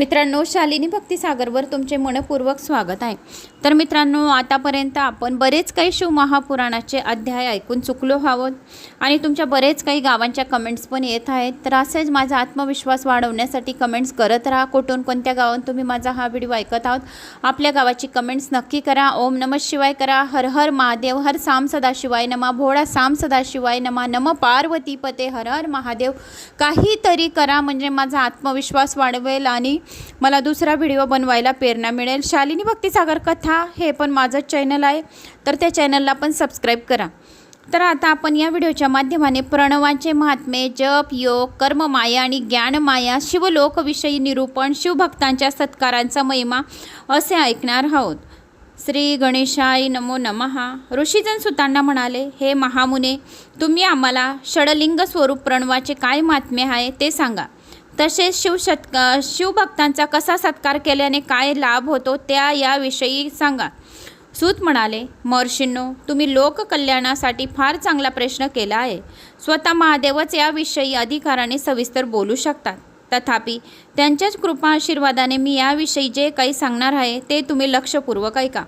मित्रांनो शालिनी भक्तिसागरवर तुमचे मनपूर्वक स्वागत आहे. तर मित्रांनो आतापर्यंत आपण बरेच काही शिवमहापुराणाचे अध्याय ऐकून चुकलो आहोत आणि तुमच्या बरेच काही गावांच्या कमेंट्स पण येत आहेत. तर असेच माझा आत्मविश्वास वाढवण्यासाठी कमेंट्स करत राहा. कुठून कोणत्या गावात तुम्ही माझा हा व्हिडिओ ऐकत आहोत आपल्या गावाची कमेंट्स नक्की करा. ओम नम शिवाय करा. हर हर महादेव हर साम सदाशिवाय नमा. भोळा साम सदाशिवाय नमा. नम पार्वती पते हर हर महादेव. काहीतरी करा म्हणजे माझा आत्मविश्वास वाढवेल आणि मला दुसरा व्हिडिओ बनवायला प्रेरणा मिळेल. शालिनी भक्तिसागर कथा हे पण माझं चॅनल आहे. तर त्या चॅनलला पण सबस्क्राईब करा. तर आता आपण या व्हिडिओच्या माध्यमाने प्रणवांचे महात्मे जप योग कर्ममाया आणि ज्ञानमाया शिवलोकविषयी निरूपण शिवभक्तांच्या सत्कारांचा महिमा असे ऐकणार आहोत. श्री गणेशाय नमो नमहा ऋषीजन सुतांना म्हणाले हे महामुने तुम्ही आम्हाला षडलिंग स्वरूप प्रणवाचे काय महात्म्य आहे ते सांगा. तसेच शिवशत शिवभक्तांचा कसा सत्कार केल्याने काय लाभ होतो त्या याविषयी सांगा. सूत म्हणाले महर्षींनो तुम्ही लोककल्याणासाठी फार चांगला प्रश्न केला आहे. स्वतः महादेवच याविषयी अधिकाराने सविस्तर बोलू शकतात. तथापि त्यांच्याच कृपा आशीर्वादाने मी याविषयी जे काही सांगणार आहे ते तुम्ही लक्षपूर्वक ऐका.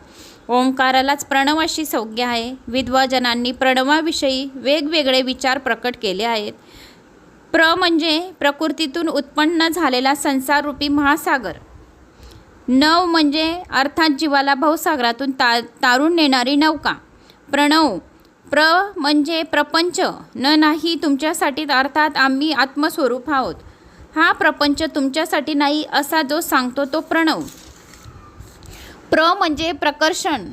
ओंकारालाच प्रणवाशी संज्ञा आहे. विद्वजनांनी प्रणवाविषयी वेगवेगळे विचार प्रकट केले आहेत. प्र म्हणजे प्रकृतीतून उत्पन्न झालेला संसाररूपी महासागर. नव म्हणजे अर्थात जीवाला भवसागरातून ता तारून नेणारी नौका. प्रणव प्र म्हणजे प्रपंच. न नाही तुमच्यासाठी अर्थात आम्ही आत्मस्वरूप आहोत. हा प्रपंच तुमच्यासाठी नाही असा जो सांगतो तो प्रणव. प्र म्हणजे प्रकर्षण.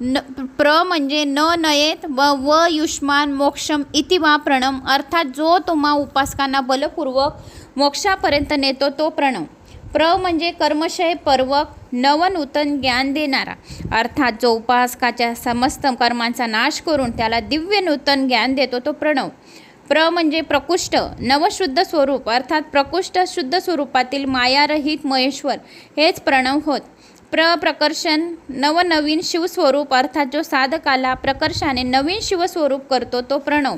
न प्र म्हणजे न नयेत व व युष्मान मोक्षम इति वा प्रणम. अर्थात जो तुम्हा उपासकांना बलपूर्वक मोक्षापर्यंत नेतो तो प्रणव प्र म्हणजे कर्मशय पर्वक नवनूतन ज्ञान देणारा. अर्थात जो उपासकाच्या समस्त कर्मांचा नाश करून त्याला दिव्य नूतन ज्ञान देतो तो प्रणव. प्र म्हणजे प्रकृष्ट नवशुद्ध स्वरूप. अर्थात प्रकृष्ट शुद्ध स्वरूपातील मायारहित महेश्वर. हेच प्रणव होत. प्र प्रकर्षण नवनवीन शिवस्वरूप अर्थात जो साधकाला प्रकर्षाने नवीन शिवस्वरूप करतो तो प्रणव.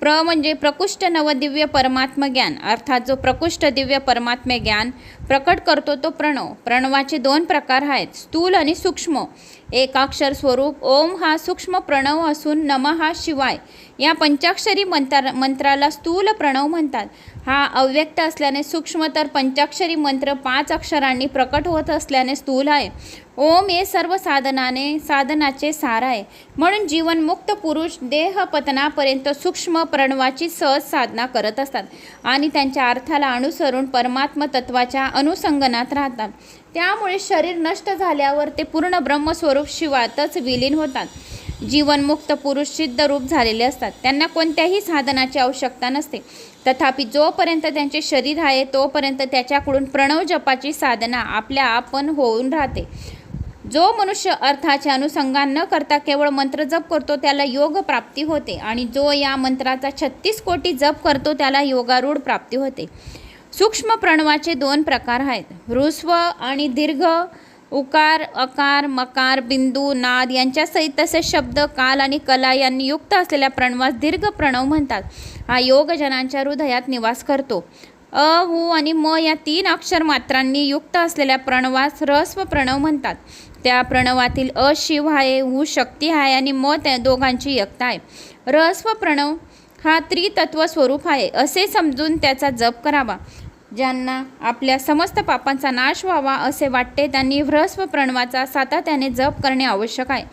प्र म्हणजे प्रकृष्ट नवदिव्य परमात्मज्ञान अर्थात जो प्रकृष्ट दिव्य परमात्मे ज्ञान प्रकट करतो तो प्रणव. प्रणवाचे दोन प्रकार आहेत स्थूल आणि सूक्ष्म. एकाक्षर स्वरूप ओम हा सूक्ष्म प्रणव असून नम हा शिवाय. या पंचाक्षरी मंत्र मंत्राला स्थूल प्रणव म्हणतात. हा अव्यक्त असल्याने सूक्ष्म तर पंचाक्षरी मंत्र पाच अक्षरांनी प्रकट होत असल्याने स्थूल आहे. ओम हे सर्व साधनाने साधनाचे सार आहे. म्हणून जीवनमुक्त पुरुष देहपतनापर्यंत सूक्ष्म प्रणवाची सहज साधना करत असतात. आणि त्यांच्या अर्थाला अनुसरून परमात्म तत्वाच्या अनुसंगनात राहतात. त्यामुळे शरीर नष्ट झाल्यावर ते पूर्ण ब्रह्मस्वरूप शिवातच विलीन होतात. जीवनमुक्त पुरुष सिद्ध रूप झालेले असतात. त्यांना कोणत्याही साधनाची आवश्यकता नसते. तथापि जोपर्यंत त्यांचे शरीर आहे तोपर्यंत त्याच्याकडून प्रणव जपाची साधना आपल्या आपण होऊन राहते. जो मनुष्य अर्थाचे अनुसंगान न करता केवळ मंत्र जप करतो त्याला योग प्राप्ती होते आणि जो या मंत्राचा छत्तीस कोटी जप करतो त्याला योगारूढ प्राप्ती होते. सूक्ष्म प्रणवाचे दोन प्रकार आहेत. ऋस्व आणि दीर्घ उकार अकार मकार बिंदू नाद यांच्यासहित तसे शब्द काल आणि कला यांनी युक्त असलेल्या प्रणवास दीर्घ प्रणव म्हणतात. हा योगजनांच्या हृदयात निवास करतो. अ हु आणि म या तीन अक्षर मात्रांनी युक्त असलेल्या प्रणवास रस्व प्रणव म्हणतात. त्या प्रणवातील अ शिव आहे हु शक्ती आहे आणि म त्या दोघांची एकता आहे. रस्व प्रणव हा त्रितत्व स्वरूप आहे. असे समजून त्याचा जप करावा. ज्यांना आपल्या समस्त पापांचा नाश व्हावा असे वाटते त्यांनी ह्रस्व प्रणवाचा सातत्याने जप करणे आवश्यक आहे.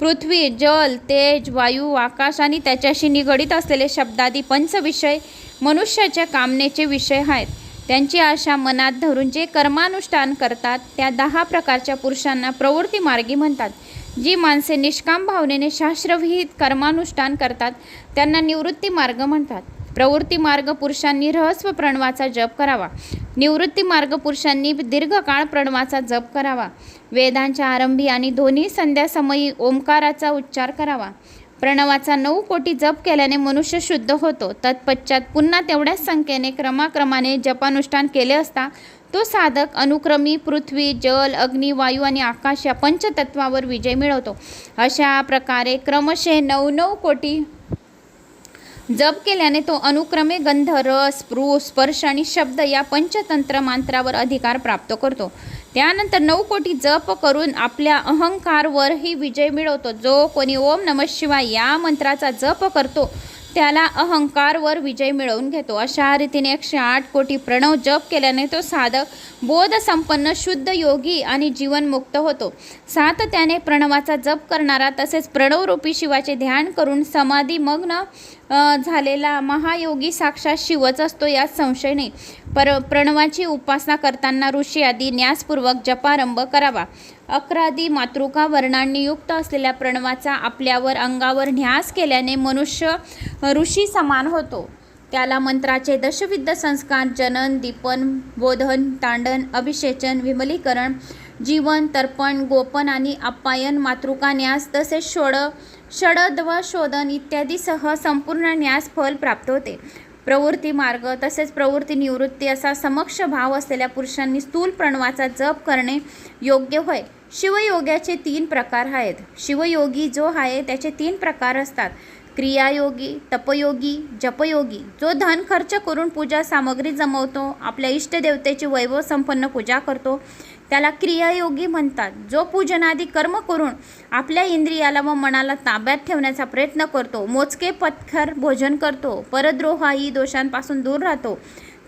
पृथ्वी जल तेज वायू आकाश आणि त्याच्याशी निगडीत असलेले शब्दादी पंचविषय मनुष्याच्या कामनेचे विषय आहेत. त्यांची आशा मनात धरून जे कर्मानुष्ठान करतात त्या दहा प्रकारच्या पुरुषांना प्रवृत्ती मार्गी म्हणतात. जी माणसे निष्काम भावनेने शास्त्रविहित कर्मानुष्ठान करतात त्यांना निवृत्ती मार्ग म्हणतात. प्रवृत्ती मार्ग पुरुषांनी रहस्व प्रणवाचा जप करावा. निवृत्ती मार्ग पुरुषांनी दीर्घकाळ प्रणवाचा जप करावा. वेदांच्या आरंभी आणि दोन्ही संध्यासमयी ओंकाराचा उच्चार करावा. प्रणवाचा नऊ कोटी जप केल्याने मनुष्य शुद्ध होतो. तत्पश्चात पुन्हा तेवढ्याच संख्येने क्रमाक्रमाने जपानुष्ठान केले असता तो साधक अनुक्रमी पृथ्वी जल अग्नी वायू आणि आकाश या पंचतत्वावर विजय मिळवतो. अशा प्रकारे क्रमशः नऊ नऊ कोटी जप केल्याने तो अनुक्रमे गंध रस स्पृ स्पर्श आणि शब्द या पंचतंत्र मंत्रावर अधिकार प्राप्त करतो. त्यानंतर नऊ कोटी जप करून आपल्या अहंकारवरही विजय मिळवतो. जो कोणी ओम नम शिवाय या मंत्राचा जप करतो त्याला अहंकारवर विजय मिळवून घेतो. अशा रीतीने एकशे आठ कोटी प्रणव जप केल्याने तो साधक बोध संपन्न शुद्ध योगी आणि जीवनमुक्त होतो. सातत्याने प्रणवाचा जप करणारा तसेच प्रणवरूपी शिवाचे ध्यान करून समाधी मग्न झालेला महायोगी साक्षात शिवच असतो यात संशय नाही. पर प्रणवाची उपासना करताना ऋषी आदी न्यासपूर्वक जपारंभ करावा. अकरादी मातृका वर्णांनी युक्त असलेल्या प्रणवाचा आपल्यावर अंगावर न्यास केल्याने मनुष्य ऋषी समान होतो. त्याला मंत्राचे दशविद्ध संस्कार जनन दीपन बोधन तांडन अभिषेचन विमलीकरण जीवन तर्पण गोपन आणि अपायन मातृका न्यास तसेच षोड षडद्व शोधन इत्यादीसह संपूर्ण न्यास फल प्राप्त होते. प्रवृत्ती मार्ग तसेच प्रवृत्ती निवृत्ती असा समक्ष भाव असलेल्या पुरुषांनी स्थूल प्रणवाचा जप करणे योग्य होय. शिवयोगाचे तीन प्रकार आहेत. शिवयोगी जो आहे त्याचे तीन प्रकार असतात. क्रियायोगी तपयोगी जपयोगी. जो धन खर्च करून पूजा सामग्री जमवतो आपल्या इष्टदेवतेची वैभव संपन्न पूजा करतो त्याला क्रियायोगी म्हणतात. जो पूजनादी कर्म करून आपल्या इंद्रियाला व मनाला ताब्यात ठेवण्याचा प्रयत्न करतो मोजके पत्थर भोजन करतो परद्रोहाही दोषांपासून दूर राहतो.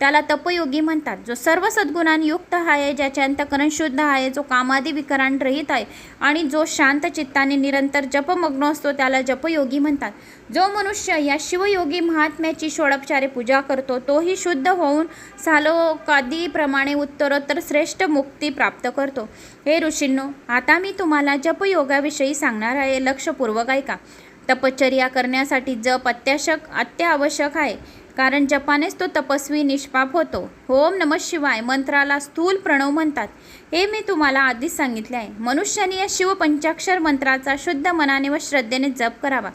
त्याला तपयोगी म्हणतात जो सर्व सद्गुणांनी युक्त आहे ज्याचे अंतकरण शुद्ध आहे जो कामादी विकरांरहित आहे आणि जो शांत चित्ताने निरंतर जपमग्न असतो त्याला जपयोगी म्हणतात. जो मनुष्य या शिवयोगी महात्म्याची षोडपचारे पूजा करतो तोही शुद्ध होऊन सालोकादीप्रमाणे उत्तरोत्तर श्रेष्ठ मुक्ती प्राप्त करतो. हे ऋषींनो आता मी तुम्हाला जपयोगाविषयी सांगणार आहे लक्षपूर्वक ऐका. तपश्चर्या करण्यासाठी जप अत्याशक अत्यावश्यक आहे. कारण जपानेच तो तपस्वी निष्पाप होतो. ओम नम शिवाय मंत्राला स्थूल प्रणव म्हणतात. हे मी तुम्हाला आधीच सांगितले आहे. मनुष्याने या शिवपंचाक्षर मंत्राचा शुद्ध मनाने व श्रद्धेने जप करावा.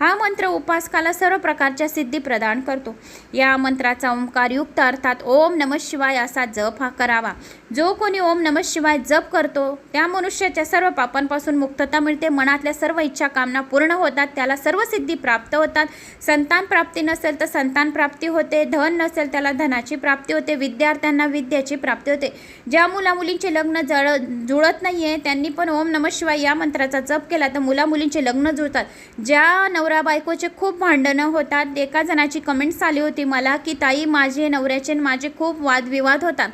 हा मंत्र उपासकाला सर्व प्रकारच्या सिद्धी प्रदान करतो. या मंत्राचा ओंकारयुक्त अर्थात ओम नम शिवाय असा जप हा करावा. जो कोणी ओम नम शिवाय जप करतो त्या मनुष्याच्या सर्व पापांपासून मुक्तता मिळते. मनातल्या सर्व इच्छा कामना पूर्ण होतात. त्याला सर्व सिद्धी प्राप्त होतात. संतान प्राप्ती नसेल तर संतान प्राप्ती होते. धन नसेल त्याला धनाची प्राप्ती होते. विद्यार्थ्यांना विद्याची प्राप्ती होते. ज्या मुलामुलींचे लग्न जळ जुळत नाही आहे त्यांनी पण ओम नम शिवाय या मंत्राचा जप केला तर मुलामुलींचे लग्न जुळतात. ज्या नवरा बायकोचे खूप भांडणं होतात एका जणाची कमेंट्स आली होती मला की ताई माझे नवऱ्याचे माझे खूप वादविवाद होतात.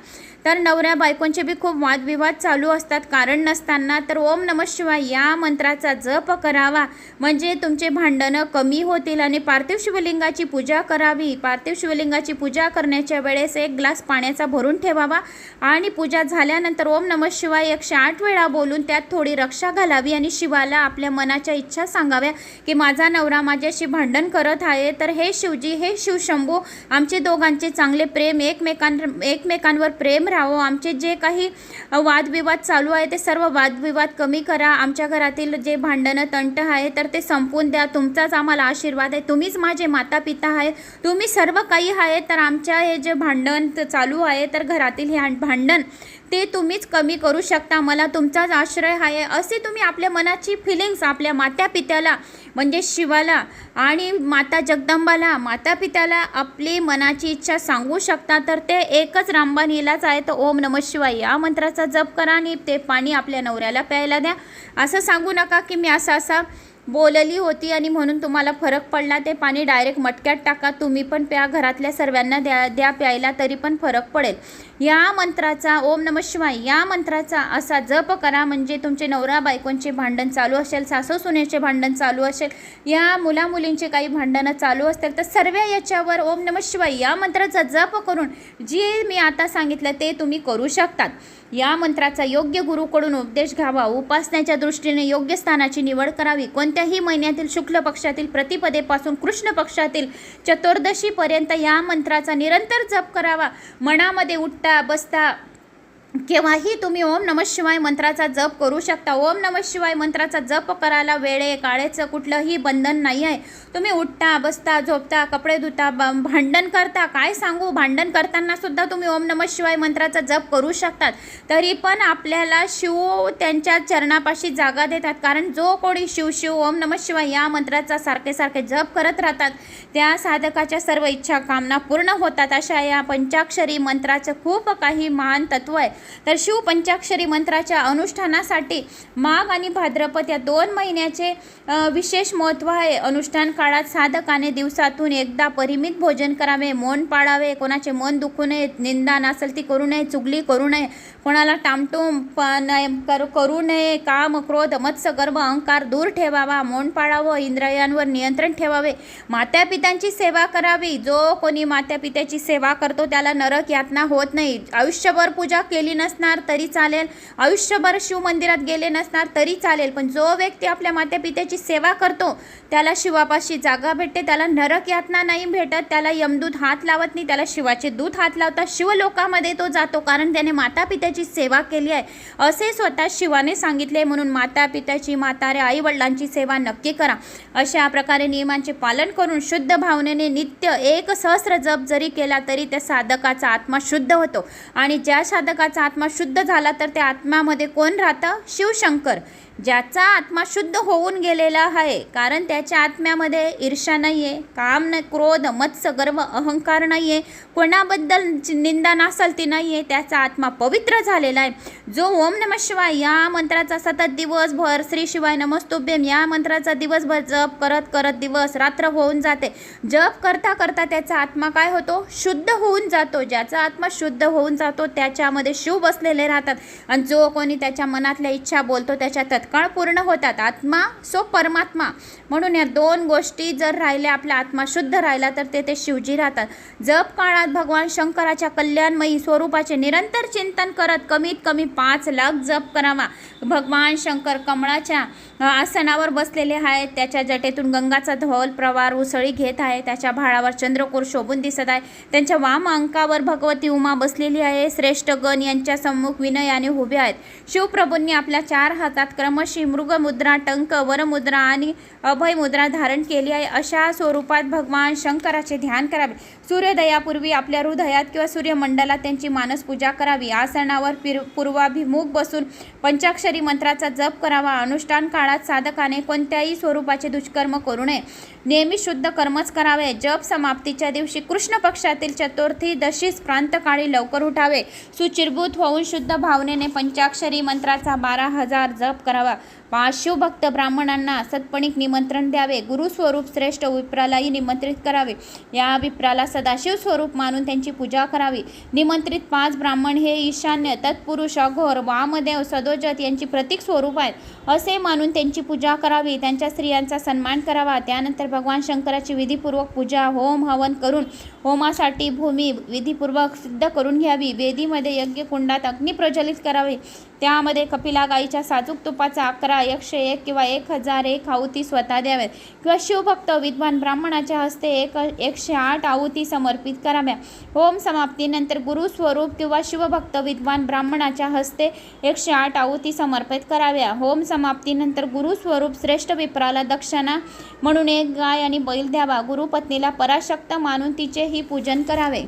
तर नवऱ्या बायकोंचे बी खूप वादविवाद चालू असतात. कारण नसताना तर ओम नम शिवाय या मंत्राचा जप करावा. म्हणजे तुमचे भांडणं कमी होतील आणि पार्थिव शिवलिंगाची पूजा करावी. पार्थिव शिवलिंगाची पूजा करण्याच्या वेळेस एक ग्लास पाण्याचा भरून ठेवावा. आणि पूजा झाल्यानंतर ओम नम शिवाय एकशे आठ वेळा बोलून त्यात थोडी रक्षा घालावी आणि शिवाला आपल्या मनाच्या इच्छा सांगाव्या की माझा नवरा माझ्याशी भांडण करत आहे. तर हे शिवजी हे शिवशंभू आमचे दोघांचे चांगले प्रेम एकमेकां एकमेकांवर प्रेम राहो. आमचे जे काही वादविवाद चालू आहे ते सर्व वादविवाद कमी करा. आमच्या घरातील जे भांडणं तंट आहे तर ते संपवून द्या. तुमचाच आम्हाला आशीर्वाद आहे. तुम्हीच माझे माता पिता आहे. तुम्ही सर्व काही आहे तर आमच्या हे जे भांडण चालू आहे तर घरातील हे भांडण ते तुम्हीच कमी करू शकता. मला तुमचाच आश्रय आहे. असे तुम्ही आपल्या मनाची फिलिंग्स आपल्या मात्या पित्याला म्हणजे शिवाला आणि माता जगदंबाला माता पित्याला आपली मनाची इच्छा सांगू शकता. तर ते एकच रामबाण हिलाच आहे. तर ओम नम शिवाय. या मंत्राचा जप करा आणि ते पाणी आपल्या नवऱ्याला प्यायला द्या. असं सांगू नका की मी असा असा बोलली होती आणि म्हणून तुम्हाला फरक पडला. ते पाणी डायरेक्ट मटक्यात टाका. तुम्ही पण प्या. घरातल्या सर्वांना द्या द्या प्यायला. तरी पण फरक पडेल. या मंत्राचा ओम नम शिवाय या मंत्राचा असा जप करा म्हणजे तुमचे नवरा बायकोंचे भांडण चालू असेल सासू सुनेचे भांडण चालू असेल या मुलामुलींचे काही भांडणं चालू असतील तर सर्व याच्यावर ओम नम शिवाय या मंत्राचा जप करून जे मी आता सांगितलं ते तुम्ही करू शकतात. या मंत्राचा योग्य गुरुकडून उपदेश घ्यावा. उपासण्याच्या दृष्टीने योग्य स्थानाची निवड करावी. कोणत्याही महिन्यातील शुक्ल पक्षातील प्रतिपदेपासून कृष्ण पक्षातील चतुर्दशीपर्यंत या मंत्राचा निरंतर जप करावा. मनामध्ये उठता बसता केव्हाही तुम्ही ओम नम शिवाय मंत्राचा जप करू शकता. ओम नम शिवाय मंत्राचा जप करायला वेळे काळेचं कुठलंही बंधन नाही आहे. तुम्ही उठता बसता झोपता कपडे धुता ब भांडण करता काय सांगू? भांडण करताना सुद्धा तुम्ही ओम नम शिवाय मंत्राचा जप करू शकतात. तरी पण आपल्याला शिव त्यांच्या चरणापाशी जागा देतात. कारण जो कोणी शिव शिव ओम नम शिवाय या मंत्राचा सारखे सारखे जप करत राहतात त्या साधकाच्या सर्व इच्छा कामना पूर्ण होतात. अशा या पंचाक्षरी मंत्राचं खूप काही महान तत्व आहे. तर शिव पंचाक्षरी मंत्राच्या अनुष्ठानासाठी माघ आणि भाद्रपद या दोन महिन्याचे विशेष महत्त्व आहे. अनुष्ठान काळात साधकाने दिवसातून एकदा परिमित भोजन करावे मौन पाळावे. कोणाचे मन दुखू नये निंदा नासलती करू नये चुगली करू नये. कोणाला टामटूम प कर करू नये. काम क्रोध मत्स्यगर्भ अहंकार दूर ठेवावा. मौन पाळावं इंद्रियांवर नियंत्रण ठेवावे. मात्या पित्यांची सेवा करावी. जो कोणी मात्या पित्याची सेवा करतो त्याला नरक यातना होत नाही. आयुष्यभर पूजा केली नसणार तरी चालेल. आयुष्यभर शिव मंदिरात गेले नसणार तरी चालेल. पण जो व्यक्ती आपल्या मात्यापित्याची सेवा करतो त्याला शिवापाशी जागा भेटते त्याला नरक यातना नाही भेटत त्याला यमदूत हात लावत नाही त्याला शिवाचे दूत हात लावतात शिवलोकामध्ये तो जातो कारण त्याने माता पित्याची सेवा केली आहे. असे स्वतः शिवाने सांगितले म्हणून माता पित्याची म्हाताऱ्या आई वडिलांची सेवा नक्की करा. अशा प्रकारे नियमांचे पालन करून शुद्ध भावनेने नित्य एक सहस्र जप जरी केला तरी त्या साधकाचा आत्मा शुद्ध होतो. आणि ज्या साधकाचा आत्मा शुद्ध झाला तर त्या आत्म्यामध्ये कोण राहतं? शिवशंकर. ज्याचा आत्मा शुद्ध होऊन गेलेला आहे कारण त्याच्या आत्म्यामध्ये ईर्षा नाही आहे काम नाही क्रोध मत्स्य गर्व अहंकार नाही आहे कोणाबद्दल निंदा नासलती नाही आहे त्याचा आत्मा पवित्र झालेला आहे. जो ओम नम शिवाय या मंत्राचा सतत दिवसभर श्री शिवाय नमस्तुभ्यम या मंत्राचा दिवसभर जप करत करत दिवस रात्र होऊन जाते. जप करता करता त्याचा आत्मा काय होतो? शुद्ध होऊन जातो. ज्याचा आत्मा शुद्ध होऊन जातो त्याच्यामध्ये शिव बसलेले राहतात. आणि जो कोणी त्याच्या मनातल्या इच्छा बोलतो त्याच्या तत्काळ पूर्ण होतात. आत्मा सो परमात्मा. म्हणून या दोन गोष्टी जर राहिल्या आपला आत्मा शुद्ध राहिला तर ते ते शिवजी राहतात. जप काळात भगवान शंकराच्या कल्याणमयी स्वरूपाचे निरंतर चिंतन करत कमीत कमी पाच लाख जप करावा. भगवान शंकर कमळाच्या आसनावर बसलेले आहेत. त्याच्या जटेतून गंगाचा धवल प्रवार उसळी घेत आहे त्याच्या भाळावर चंद्रकोर शोभून दिसत आहे. त्यांच्या वाम अंकावर भगवती उमा बसलेली आहे. श्रेष्ठ गण यांच्या सम्मुख विनयाने उभे आहेत. शिवप्रभूंनी आपल्या चार हातात क्रम ब्रह्मशी मृगमुद्रा टंक वरमुद्रा आणि अभयमुद्रा धारण केली आहे. अशा स्वरूपात भगवान शंकराचे ध्यान करावे. सूर्योदयापूर्वी आपल्या हृदयात किंवा सूर्यमंडलात त्यांची मानस पूजा करावी. आसनावर पिर पूर्वाभिमुख बसून पंचाक्षरी मंत्राचा जप करावा. अनुष्ठान काळात साधकाने कोणत्याही स्वरूपाचे दुष्कर्म करू नये. नेहमी शुद्ध कर्मच करावे. जप समाप्तीच्या दिवशी कृष्ण पक्षातील चतुर्थी दशीस प्रांतकाळी लवकर उठावे. सुचिरभूत होऊन शुद्ध भावनेने पंचाक्षरी मंत्राचा बारा हजार जप करावा. पाच ब्राह्मणांना सत्पणिक निमंत्रण द्यावे. गुरुस्वरूप श्रेष्ठ विप्रालाही निमंत्रित करावे. या विप्राला सदाशिव स्वरूप मानून त्यांची पूजा करावी. निमंत्रित पाच ब्राह्मण हे ईशान्य तत्पुरुष अघोर वामदेव सदोजत यांची प्रतीक स्वरूप आहेत. असे मानून त्यांची पूजा करावी. त्यांच्या स्त्रियांचा सन्मान करावा. त्यानंतर भगवान शंकराची विधीपूर्वक पूजा होम हवन करून होमासाठी भूमी विधीपूर्वक सिद्ध करून घ्यावी. वेदीमध्ये यज्ञकुंडात अग्नी प्रज्वलित करावे. त्यामध्ये कपिला गाईच्या साजूक तुपाचा अकरा एकशे एक किंवा एक हजार एक आहुती स्वतः द्याव्यात. किंवा शिवभक्त विद्वान ब्राह्मणाच्या हस्ते एक एकशे आठ आहुती समर्पित कराव्या होम समाप्तीनंतर गुरुस्वरूप किंवा शिवभक्त विद्वान ब्राह्मणाच्या हस्ते एकशे आठ आहुती समर्पित कराव्या. होम समाप्तीनंतर गुरुस्वरूप श्रेष्ठ विप्राला दक्षिणा म्हणून एक गाय आणि बैल द्यावा. गुरुपत्नीला पराशक्त मानून तिचेही पूजन करावे.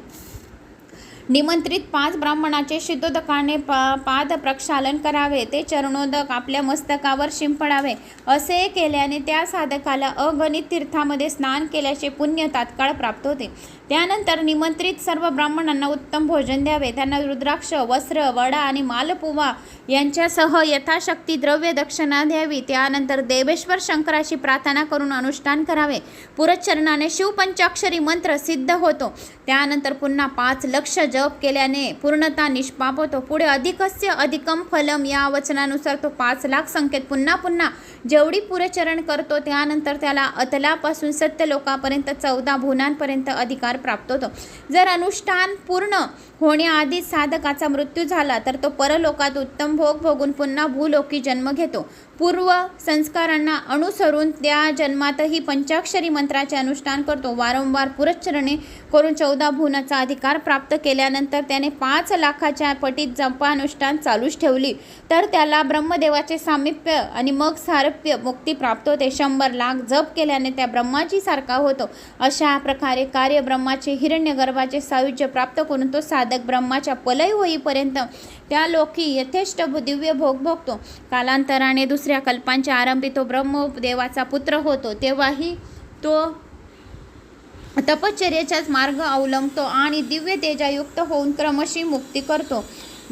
निमंत्रित पाच ब्राह्मणाचे शिद्धोदकाने पा पाद प्रक्षालन करावे ते चरणोदक आपल्या मस्तकावर शिंपडावे असे केल्याने त्या साधकाला अगणित तीर्थामध्ये स्नान केल्याचे पुण्य तात्काळ प्राप्त होते. त्यानंतर निमंत्रित सर्व ब्राह्मणांना उत्तम भोजन द्यावे. त्यांना रुद्राक्ष वस्त्र वडा आणि मालपुवा यांच्यासह यथाशक्ती द्रव्य दक्षिणा द्यावी. त्यानंतर देवेश्वर शंकराची प्रार्थना करून अनुष्ठान करावे. पुरचरणाने शिवपंचाक्षरी मंत्र सिद्ध होतो. त्यानंतर पुन्हा पाच लक्ष जप केल्याने पूर्णता निष्पाप होतो. पुढे अधिकस्य अधिकम फलम. या वचनानुसार तो पाच लाख संख्येत पुन्हा पुन्हा जेवढी पुरचरण करतो त्यानंतर त्याला अतलापासून सत्यलोकापर्यंत चौदा भुवनांपर्यंत अधिकार प्राप्त होतो. जर अनुष्ठान पूर्ण होण्याआधीच साधकाचा मृत्यू झाला तर तो परलोकात उत्तम भोग भोगून पुन्हा भूलोकी जन्म घेतो. पूर्व संस्कारांना अनुसरून त्या जन्मातही पंचाक्षरी मंत्राचे अनुष्ठान करतो. वारंवार पुरच्चरणे करून चौदा भुवनाचा अधिकार प्राप्त केल्यानंतर त्याने पाच लाखाच्या पटीत जपानुष्ठान चालूच ठेवली. तर त्याला ब्रह्मदेवाचे सामिप्य आणि मग सारप्य मुक्ती प्राप्त होते. शंभर लाख जप केल्याने त्या ब्रह्माची सारखा होतो. अशा प्रकारे कार्य ब्रह्माचे हिरण्यगर्भाचे सायुज्य प्राप्त करून तो साध साधक ब्रह्माच्या पलय होईपर्यंत त्या लोकी यथेष्ट दिव्य भोग भोगतो. कालांतराने दुसऱ्या कल्पांच्या आरंभी तो ब्रह्मदेवाचा पुत्र होतो. तेव्हाही तो तपश्चर्याचाच मार्ग अवलंबतो आणि दिव्य तेजायुक्त होऊन क्रमशी मुक्ती करतो.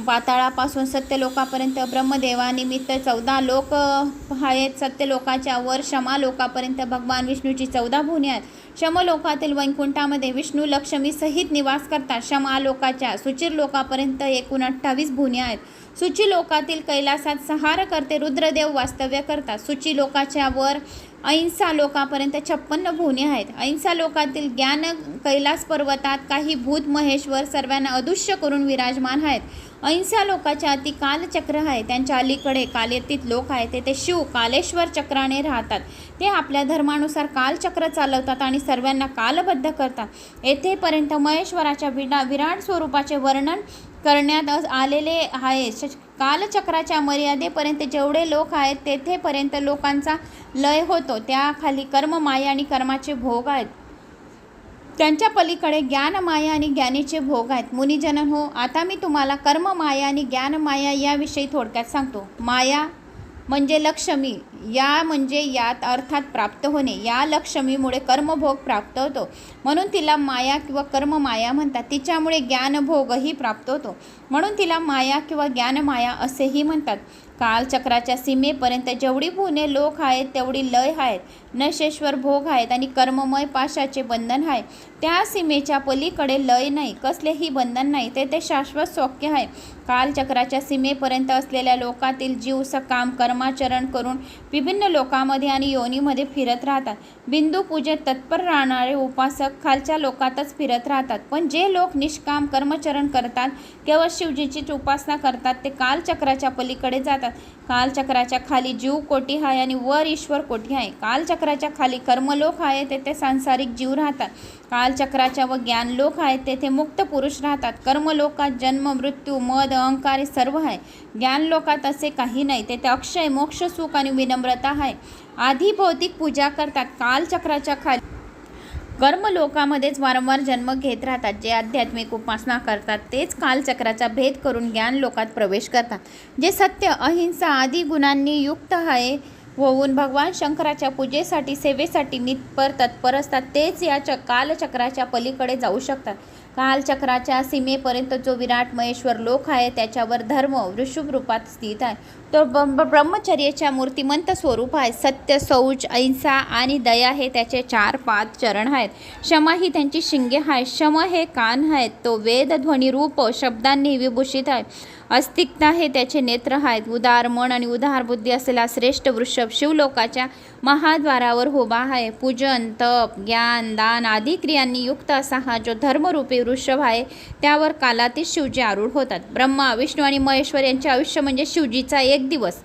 पाताळापासून सत्यलोकापर्यंत ब्रह्मदेवानिमित्त चौदा लोक आहेत. सत्यलोकाच्या वर शमालोकापर्यंत भगवान विष्णूची चौदा भुवने आहेत. शमलोकातील वैकुंठामध्ये विष्णू लक्ष्मी सहित निवास करतात. शमालोकाच्या सुचिर लोकापर्यंत एकूण अठ्ठावीस भुवने आहेत. सुची लोकातील कैलासात सहार करते रुद्रदेव वास्तव्य करतात. सुची लोकाच्या वर अहिंसा लोकापर्यंत छप्पन्न भुवने आहेत. अहिंसा लोकातील ज्ञान कैलास पर्वतात काही भूत महेश्वर सर्वांना अदृश्य करून विराजमान आहेत. अहिंसा लोकाच्या अति कालचक्र आहे. त्यांच्या अलीकडे कालेतीत लोक आहेत. तेथे शिव कालेश्वर चक्राने राहतात. ते आपल्या धर्मानुसार कालचक्र चालवतात आणि सर्वांना कालबद्ध करतात. येथेपर्यंत महेश्वराच्या विडा विराट स्वरूपाचे वर्णन करण्यात आलेले आहे. कालचक्राच्या मर्यादेपर्यंत जेवढे लोक आहेत तेथेपर्यंत लोकांचा लय होतो. त्याखाली कर्म माया आणि कर्माचे भोग आहेत. त्यांच्या पलीकडे ज्ञानमाया आणि ज्ञानीचे भोग आहेत. मुनिजनन हो आता मी तुम्हाला कर्म माया आणि ज्ञानमाया याविषयी थोडक्यात सांगतो. माया म्हणजे लक्ष्मी. या म्हणजे यात अर्थात प्राप्त होणे. या लक्ष्मीमुळे कर्मभोग प्राप्त होतो. म्हणून तिला माया किंवा कर्म माया म्हणतात. तिच्यामुळे ज्ञानभोगही प्राप्त होतो. म्हणून तिला माया किंवा ज्ञानमाया असेही म्हणतात. कालचक्राच्या सीमेपर्यंत जेवढी पुणे लोक आहेत तेवढी लय आहेत. नशेश्वर भोग आहेत आणि कर्ममय पाशाचे बंधन आहे. त्या सीमेच्या पलीकडे लय नाही कसलेही बंधन नाही. ते ते शाश्वत सौख्य आहे. कालचक्राच्या सीमेपर्यंत असलेल्या लोकातील जीव सकाम कर्माचरण करून विभिन्न लोकांमध्ये आणि योनीमध्ये फिरत राहतात. बिंदू पूजेत तत्पर राहणारे उपासक खालच्या लोकातच फिरत राहतात. पण जे लोक निष्काम कर्मचरण करतात केवळ शिवजीचीच उपासना करतात ते कालचक्राच्या पलीकडे जातात. कालचक्राच्या खाली जीव कोटी आहे आणि वर ईश्वर कोटी आहे. कालचक्राच्या खाली कर्मलोक आहे तेथे सांसारिक जीव राहतात. कालचक्राच्या व ज्ञानलोक आहेत तेथे मुक्त पुरुष राहतात. कर्मलोकात जन्म मृत्यू मद अहंकार हे सर्व आहे ज्ञानलोकात असे काही नाही तेथे अक्षय मोक्ष सुख आणि विनम्रता आहे. आधी भौतिक पूजा करतात कालचक्राच्या खाली. कर्मलोकामध्येच वारंवार जन्म घेत राहतात. जे आध्यात्मिक उपासना करतात तेच कालचक्राचा भेद करून ज्ञान लोकात प्रवेश करतात. जे सत्य अहिंसा आदी गुणांनी युक्त आहे होऊन भगवान शंकराच्या पूजेसाठी सेवेसाठी नितपर तत्पर असतात तेच या च कालचक्राच्या पलीकडे जाऊ शकतात. कालचक्राच्या सीमेपर्यंत जो विराट महेश्वर लोक आहे त्याच्यावर धर्म वृषभ रूपात स्थित आहे. तो ब्रह्मचर्याच्या मूर्तिमंत स्वरूप आहे. सत्य शौच अहिंसा आणि दया हे त्याचे चार पाच चरण आहेत. क्षमा ही त्यांची शिंगे आहे शम हे कान आहेत. तो वेदध्वनी रूप शब्दांनी विभूषित आहे. अस्तिकता हे त्याचे नेत्र आहेत. उदार मन आणि उदार बुद्धी असलेला श्रेष्ठ वृषभ शिवलोकाच्या महाद्वारावर उभा आहे. पूजन तप ज्ञान दान आदी क्रियांनी युक्त असा हा जो धर्मरूपी वृषभ आहे त्यावर कालातीत शिवजी आरूढ होतात. ब्रह्मा विष्णू आणि महेश्वर यांचे आयुष्य म्हणजे शिवजीचा एक दिवस.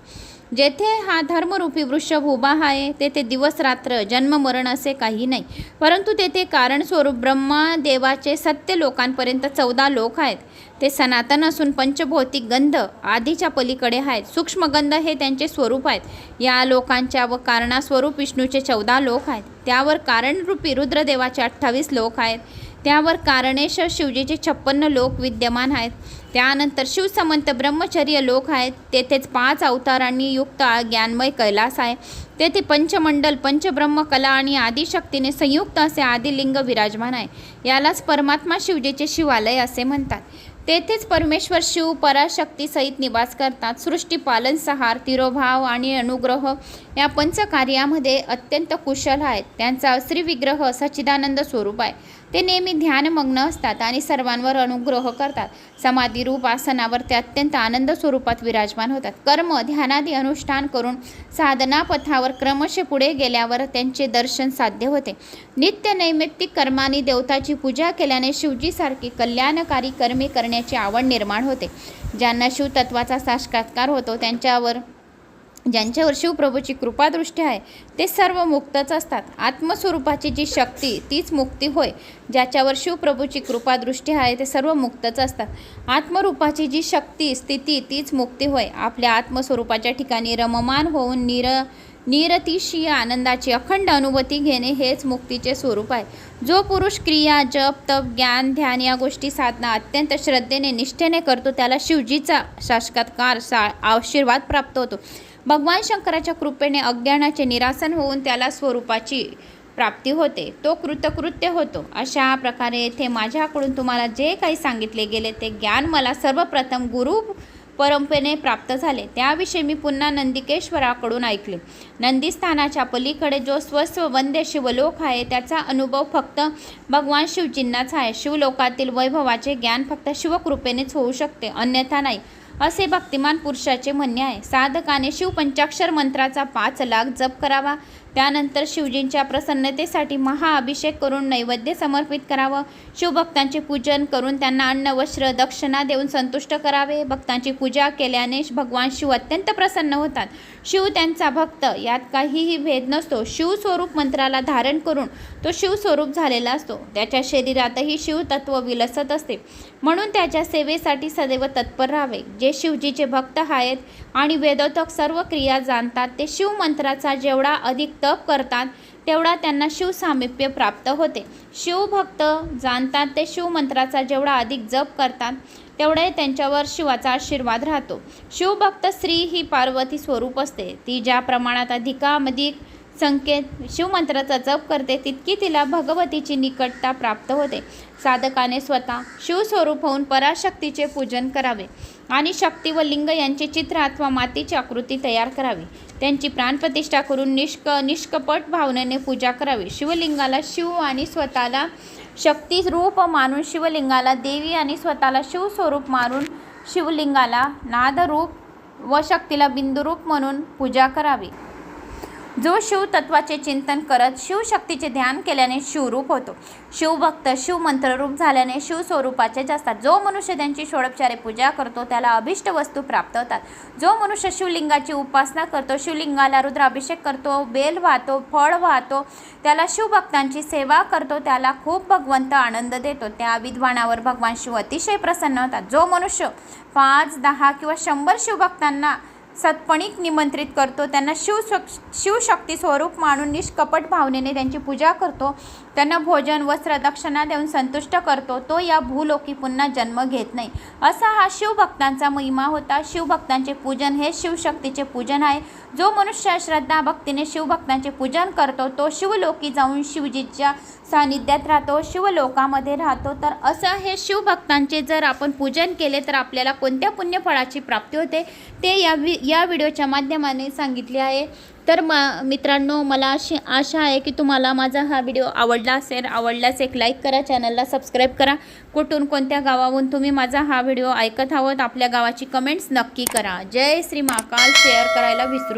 जेथे हा धर्मरूपी वृषभ उभा आहे तेथे दिवस रात्र जन्म मरण असे काही नाही. परंतु तेथे कारणस्वरूप ब्रह्मा देवाचे सत्य लोकांपर्यंत चौदा लोक आहेत. ते सनातन असून पंचभौतिक गंध आधीच्या पलीकडे आहेत. सूक्ष्म गंध हे त्यांचे स्वरूप आहेत. या लोकांच्या व कारणास्वरूप विष्णूचे चौदा लोक आहेत. त्यावर कारणरूपी रुद्रदेवाचे अठ्ठावीस लोक आहेत. त्यावर कारणेश्वर शिवजीचे छप्पन्न लोक विद्यमान आहेत. त्यानंतर शिवसमंत ब्रह्मचर्य लोक आहेत. तेथेच पाच अवतारांनी युक्त ज्ञानमय कैलास आहे. तेथे पंचमंडल पंचब्रह्म कला आणि आदिशक्तीने संयुक्त असे आदिलिंग विराजमान आहे. यालाच परमात्मा शिवजीचे शिवालय असे म्हणतात. तेथेच परमेश्वर शिव पराशक्ती सहित निवास करतात. सृष्टी पालनसहार तिरोभाव आणि अनुग्रह या पंचकार्यामध्ये अत्यंत कुशल आहेत. त्यांचा श्रीविग्रह सच्चिदानंद स्वरूप आहे. ते नेहमी ध्यानमग्न असतात आणि सर्वांवर अनुग्रह करतात. समाधीरूप आसनावर ते अत्यंत आनंद स्वरूपात विराजमान होतात. कर्म ध्यानादी अनुष्ठान करून साधना पथावर क्रमशः पुढे गेल्यावर त्यांचे दर्शन साध्य होते. नित्य नैमित्तिक कर्माने देवताची पूजा केल्याने शिवजीसारखी कल्याणकारी कर्मे करण्याची आवड निर्माण होते. ज्यांना शिवतत्वाचा साक्षात्कार होतो त्यांच्यावर ज्यांच्यावर शिवप्रभूची कृपादृष्टी आहे ते सर्व मुक्तच असतात. आत्मस्वरूपाची जी शक्ती तीच मुक्ती होय. ज्याच्यावर शिवप्रभूची कृपादृष्टी आहे ते सर्व मुक्तच असतात. आत्मरूपाची जी शक्ती स्थिती तीच मुक्ती होय. आपल्या आत्मस्वरूपाच्या ठिकाणी रममान होऊन निर निरतिशीय आनंदाची अखंड अनुभूती घेणे हेच मुक्तीचे स्वरूप आहे. जो पुरुष क्रिया जप तप ज्ञान ध्यान या गोष्टी साधना अत्यंत श्रद्धेने निष्ठेने करतो त्याला शिवजीचा साक्षात्कार सा आशीर्वाद प्राप्त होतो. भगवान शंकराच्या कृपेने अज्ञानाचे निरासन होऊन त्याला स्वरूपाची प्राप्ती होते. तो कृतकृत्य होतो. अशा प्रकारे येथे माझ्याकडून तुम्हाला जे काही सांगितले गेले ते ज्ञान मला सर्वप्रथम गुरु परंपरेने प्राप्त झाले. त्याविषयी मी पुन्हा नंदिकेश्वराकडून ऐकले. नंदीस्थानाच्या पलीकडे जो स्वस्व वंद्य शिवलोक आहे त्याचा अनुभव फक्त भगवान शिवजींनाच आहे. शिवलोकातील वैभवाचे ज्ञान फक्त शिवकृपेनेच होऊ शकते अन्यथा नाही. असे भक्तिमान पुरुषाचे म्हणणे आहे. साधकाने शिवपंचाक्षर मंत्राचा पाच लाख जप करावा. त्यानंतर शिवजींच्या प्रसन्नतेसाठी महाअभिषेक करून नैवेद्य समर्पित करावं. शिवभक्तांचे पूजन करून त्यांना अन्न वस्त्र दक्षिणा देऊन संतुष्ट करावे. भक्तांची पूजा केल्याने भगवान शिव अत्यंत प्रसन्न होतात. शिव त्यांचा भक्त यात काहीही भेद नसतो. शिवस्वरूप मंत्राला धारण करून तो शिवस्वरूप झालेला असतो. त्याच्या शरीरातही शिवतत्व विलसत असते. म्हणून त्याच्या सेवेसाठी सदैव तत्पर राहावे. जे शिवजीचे भक्त आहेत आणि वेदोतक सर्व क्रिया जाणतात ते शिवमंत्राचा जेवढा अधिक तप करतात तेवढा त्यांना शिवसामिप्य प्राप्त होते. शिवभक्त जाणतात ते शिवमंत्राचा जेवढा अधिक जप करतात तेवढे त्यांच्यावर शिवाचा आशीर्वाद राहतो. शिवभक्त स्त्री ही पार्वती स्वरूप असते. ती ज्या प्रमाणात अधिकाधिक संकेत शिवमंत्राचा जप करते तितकी तिला भगवतीची निकटता प्राप्त होते. साधकाने स्वतः शिवस्वरूप होऊन पराशक्तीचे पूजन करावे आणि शक्ती व लिंग यांचे चित्र अथवा मातीची आकृती तयार करावी. त्यांची प्राणप्रतिष्ठा करून निष्क निष्कपट भावनेने पूजा करावी. शिवलिंगाला शिव आणि स्वतःला शक्ती रूप मानून शिवलिंगाला देवी आणि स्वतःला शिवस्वरूप मानून शिवलिंगाला नादरूप व शक्तीला बिंदुरूप म्हणून पूजा करावी. जो शिवतत्वाचे चिंतन करत शिवशक्तीचे ध्यान केल्याने शिवरूप होतो. शिवभक्त शिवमंत्ररूप झाल्याने शिवस्वरूपाचेच असतात जो मनुष्य त्यांची षोडोपचारे पूजा करतो त्याला अभिष्ट वस्तू प्राप्त होतात जो मनुष्य शिवलिंगाची उपासना करतो शिवलिंगाला रुद्राभिषेक करतो बेल वाहतो फळ वाहतो त्याला शिवभक्तांची सेवा करतो त्याला खूप भगवंत आनंद देतो. त्या विद्वानावर भगवान शिव अतिशय प्रसन्न होतात. जो मनुष्य पाच दहा किंवा शंभर शिवभक्तांना सत्पणिक निमंत्रित करतो. त्यांना शिव शिवशक्ती स्वरूप मानून निष्कपट भावनेने त्यांची पूजा करतो. त्यांना भोजन वस्त्र दक्षिणा देऊन संतुष्ट करतो. तो या भूलोकी पुन्हा जन्म घेत नाही. असा हा शिवभक्तांचा महिमा होता. शिवभक्तांचे पूजन हे शिवशक्तीचे पूजन आहे. जो मनुष्य श्रद्धा भक्तीने शिवभक्तांचे पूजन करतो तो शिवलोकी जाऊन शिवजीच्या सानिध्यात राहतो शिवलोकामध्ये राहतो तर असं हे शिवभक्तांचे जर आपण पूजन केले तर आपल्याला कोणत्या पुण्यफळाची प्राप्ती होते ते या वि या व्हिडिओच्या माध्यमाने सांगितले आहे. तर म मित्रांनो मला अशी आशा आहे की तुम्हाला माझा हा व्हिडिओ आवडला असेल आवडल्यास एक लाईक करा चॅनलला सबस्क्राईब करा. कुठून कोणत्या गावाहून तुम्ही माझा हा व्हिडिओ ऐकत आहोत आपल्या गावाची कमेंट्स नक्की करा. जय श्री महाकाल शेअर करायला विसरू